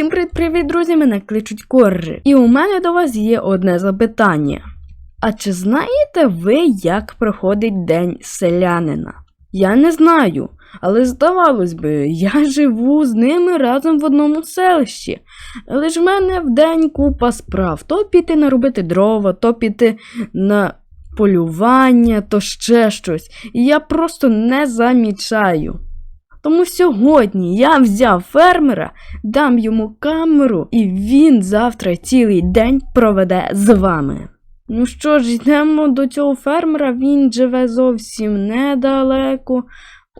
Всім привіт, друзі! Мене кличуть Коржі. І у мене до вас є одне запитання. А чи знаєте ви, як проходить день селянина? Я не знаю, але здавалось би, я живу з ними разом в одному селищі. Але ж в мене в день купа справ. То піти наробити дрова, то піти на полювання, то ще щось. І я просто не замічаю. Тому сьогодні я взяв фермера, дам йому камеру, і він завтра цілий день проведе з вами. Ну що ж, йдемо до цього фермера, він живе зовсім недалеко.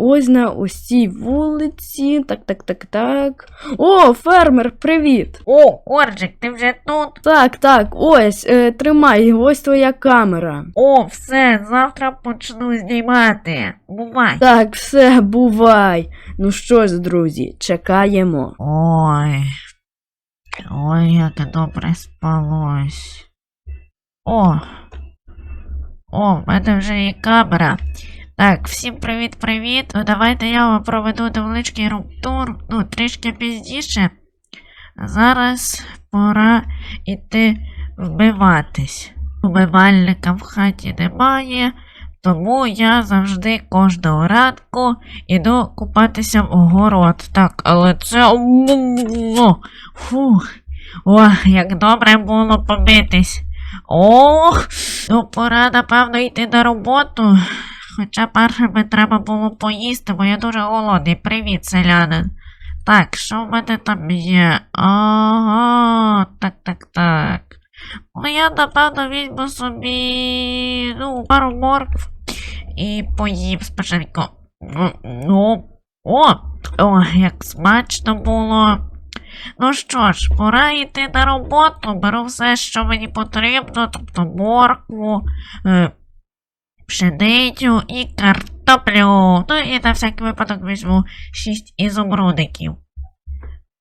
Ось на ось цій вулиці. Так, так, так, так. О, фермер, привіт! О, Коржик, ти вже тут? Так, так, ось, е, тримай, ось твоя камера. О, все, завтра почну знімати. Бувай. Так, все, бувай. Ну що ж, друзі, чекаємо. Ой. Ой, як добре спалось. О. О, в мене вже є камера. Так, всім привіт-привіт. Ну, Давайте я вам проведу невеличкий румтур, ну, трішки пізніше. Зараз пора йти вбиватись. Вбивальника в хаті немає, тому я завжди кожного ранку іду купатися в город. Так, але це. Фух. О, як добре було побитись. Ох, ну пора, напевно, йти на роботу. Хоча першими треба було поїсти, бо я дуже голодний. Привіт, селянин. Так, що в мене там є? Ага, так, так, так. Ну, я, напевно, візьму собі ну, пару моркв і поїм спочатку. Ну, Ну, о, о, як смачно було. Ну що ж, пора йти на роботу, беру все, що мені потрібно, тобто моркву, е, пшеницю і картоплю. Ну і на всякий випадок візьму 6 ізумрудиків.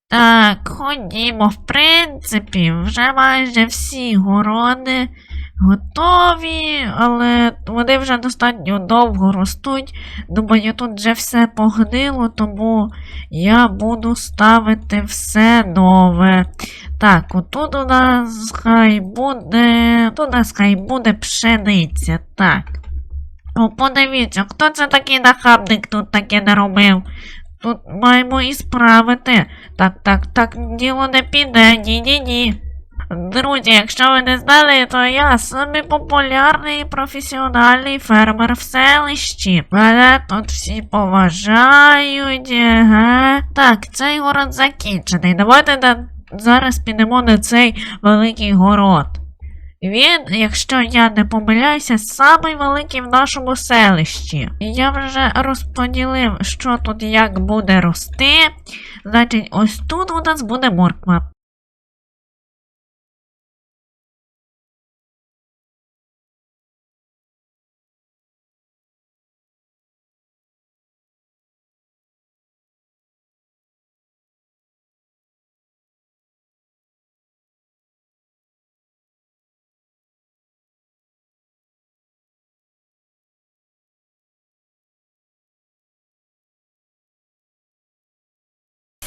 Так, ходімо, в принципі, вже майже всі городи готові, але вони вже достатньо довго ростуть. Думаю, тут вже все погнило, тому я буду ставити все нове. Так, отут у нас хай буде. Тут у нас хай буде пшениця. Так. О, подивіться, хто це такий нахабник тут таке наробив? Тут маємо і справити. Так, так, так, діло не піде, ні-ні-ні. Друзі, якщо ви не знали, то я самий популярний професіональний фермер в селищі. Мене тут всі поважають. Ага. Так, цей город закінчений. Давайте зараз підемо на цей великий город. Він, якщо я не помиляюся, самий великий в нашому селищі. Я вже розподілив, що тут як буде рости. Значить, ось тут у нас буде морква.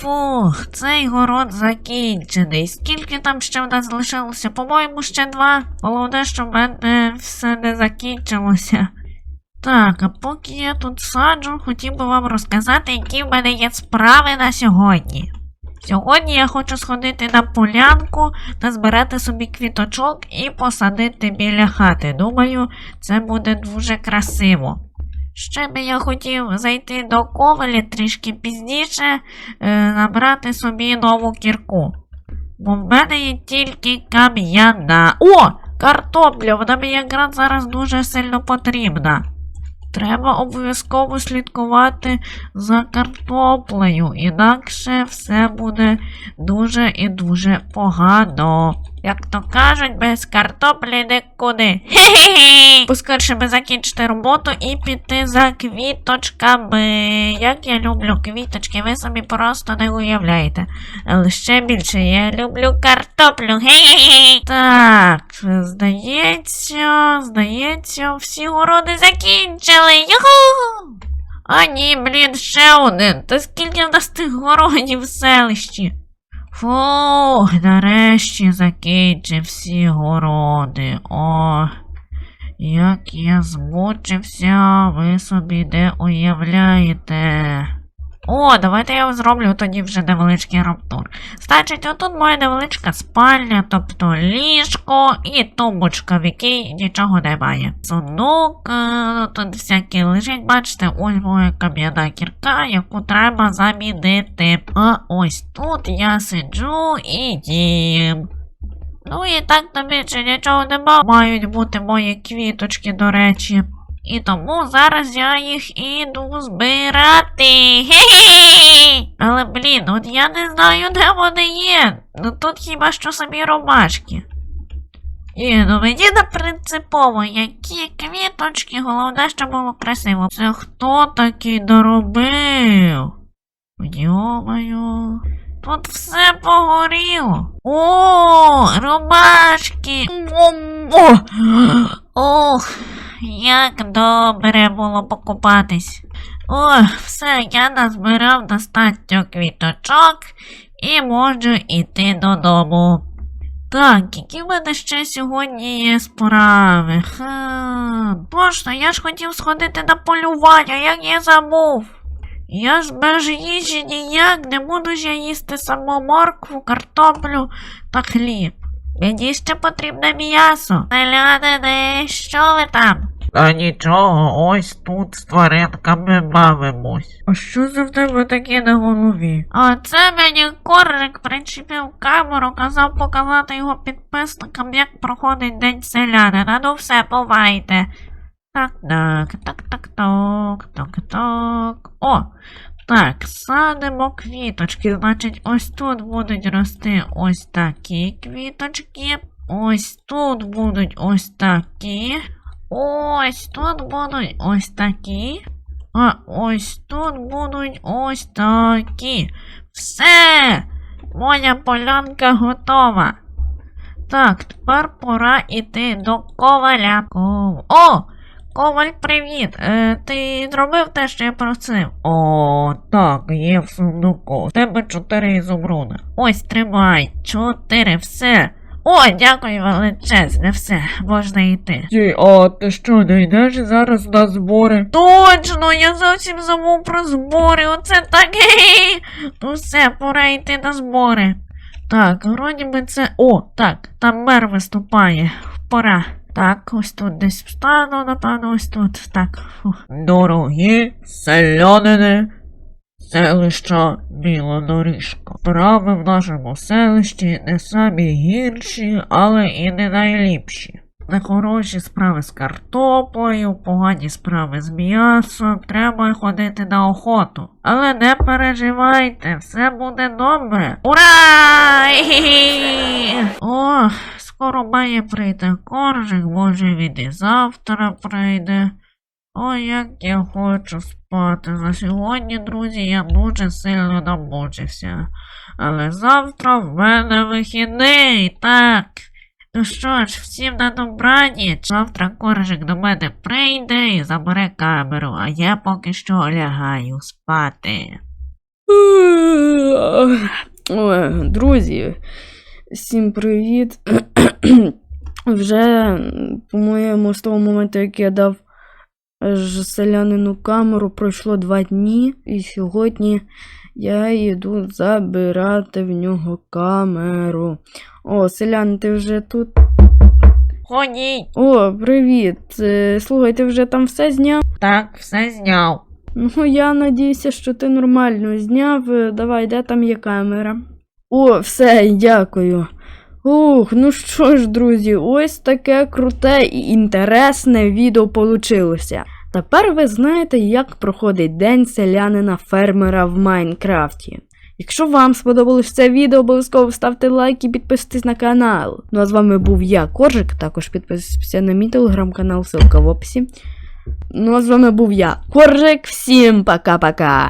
Фух, цей город закінчений. Скільки там ще в нас залишилося? По-моєму, ще два. Головне, що в мене все не закінчилося. Так, а поки я тут саджу, хотів би вам розказати, які в мене є справи на сьогодні. Сьогодні я хочу сходити на полянку та збирати собі квіточок і посадити біля хати. Думаю, це буде дуже красиво. Ще би я хотів зайти до ковалі трішки пізніше, е, набрати собі нову кірку. Бо в мене є тільки кам'яна. О! Картопля! Вона мені якраз зараз дуже сильно потрібна. Треба обов'язково слідкувати за картоплею, інакше все буде дуже і дуже погано. Як то кажуть, без картоплі нікуди. Хе-хе-хе! Поскорше закінчити роботу і піти за квіточками. Як я люблю квіточки, ви собі просто не уявляєте. Але ще більше я люблю картоплю. Хе-хе-хе! Так, здається, здається, всі городи закінчили. Юху! А ні, блін, ще один. Та скільки в нас тих городів в селищі? Фух, нарешті закінчив всі городи. О, як я змучився, ви собі не уявляєте. О, давайте я зроблю тоді вже невеличкий раптур. Значить, отут моя невеличка спальня, тобто ліжко і тумбочка, в якій нічого немає. Сундук, е, тут всякі лежить, бачите, ось моя кам'яна кірка, яку треба замінити. А ось тут я сиджу і їм. Ну і так то більше нічого нема. Мають бути мої квіточки, до речі. І тому зараз я їх іду збирати. Хе-хе! Але блін, от я не знаю, де вони є. Ну тут хіба що самі ромашки. І ну мені не принципово, які квіточки, головне, щоб було красиво. Це хто такий доробив? Йомаю. Тут все погоріло. О, ромашки. О, ох, як добре було покупатись. О, все, я назбирав достатньо квіточок і можу йти додому. Так, які в мене ще сьогодні є справи? Ха, Боже, я ж хотів сходити на полювання, як я забув. Я ж без їжі ніяк не буду ж я їсти саму моркву, картоплю та хліб. Мені ще потрібне м'ясо. Селянини, що ви там? А нічого, ось тут з тваринками бавимось. А що за в тебе таке на голові? А це мені коржик причепив камеру, казав показати його підписникам, як проходить день селянина. Ну все, бувайте. Так, так, так, так, так, так, так. О! Так, садимо квіточки. Значить, ось тут будуть рости ось такі квіточки. Ось тут будуть ось такі. Ось тут будуть ось такі. А ось тут будуть ось такі. Все! Моя полянка готова. Так, тепер пора іти до коваля. О! Коваль, привіт! Е, ти зробив те, що я просив? О, так, є в сундуку. В тебе чотири ізумруди. Ось тримай. Чотири, все. О, дякую величезне, все, можна йти. Ті, а ти що, не йдеш зараз на збори? Точно, я зовсім забув про збори. Оце так. Ну все, пора йти на збори. Так, вроді би це. О, так, там мер виступає. Пора. Так, ось тут десь встану, напевно, ось тут. Так. Дорогі селянини, селища Білодоріжка. Справи в нашому селищі не самі гірші, але і не найліпші. Нехороші справи з картоплею, погані справи з м'ясом, треба ходити на охоту. Але не переживайте, все буде добре. Ура! О, скоро має прийти коржик, може він і завтра прийде. Ой, як я хочу спати. За сьогодні, друзі, я дуже сильно намучився. Але завтра в мене вихідний, так. Ну що ж, всім на добраніч. Завтра коржик до мене прийде і забере камеру, а я поки що лягаю спати. Друзі, всім привіт. Вже, по-моєму, з того моменту, як я дав селянину камеру, пройшло два дні, і сьогодні я йду забирати в нього камеру. О, селян, ти вже тут? Ходіть, О, привіт. Е, Слухай, ти вже там все зняв? так, все зняв. Ну, я надіюся, що ти нормально зняв. Е, Давай, де там є камера? О, все, дякую. Ух, ну що ж, друзі, ось таке круте і інтересне відео получилося. Тепер ви знаєте, як проходить день селянина фермера в Майнкрафті. Якщо вам сподобалось це відео, обов'язково ставте лайк і підписуйтесь на канал. Ну а з вами був я, Коржик. Також підписуйтесь на мій телеграм-канал, ссылка в описі. Ну а з вами був я, Коржик. Всім пока-пока!